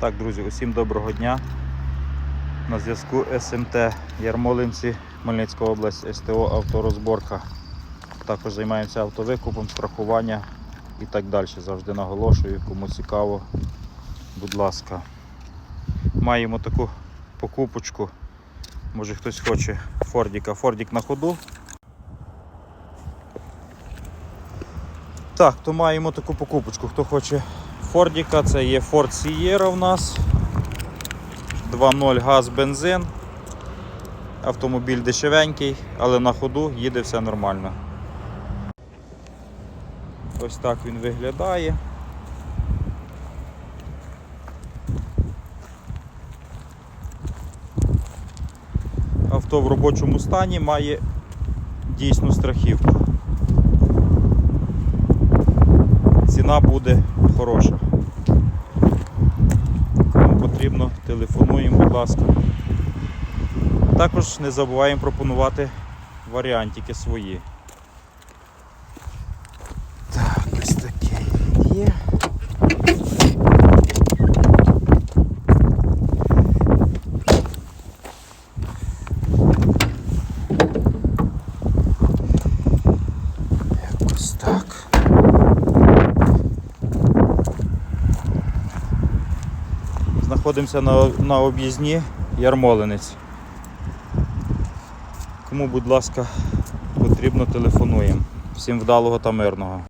Так, друзі, усім доброго дня. На зв'язку СМТ Ярмолинці, Хмельницька область, СТО Авторозборка. Також займаємося автовикупом, страхування і так далі. Завжди наголошую, кому цікаво, будь ласка. Маємо таку покупочку. Може хтось хоче Фордіка. Фордік на ходу. Так, то маємо таку покупочку. Хто хоче Фордіка, це є Ford Sierra у нас. 2.0 газ бензин. Автомобіль дешевенький, але на ходу їде все нормально. Ось так він виглядає. Авто в робочому стані має дійсну страхівку. Ціна буде хороша. Кому потрібно, телефонуємо, будь ласка. Також не забуваємо пропонувати варіантики свої. Так, ось такий є. Якось так. Знаходимося на, на об'їзні Ярмолинець. Кому, будь ласка, потрібно телефонуємо. Всім вдалого та мирного.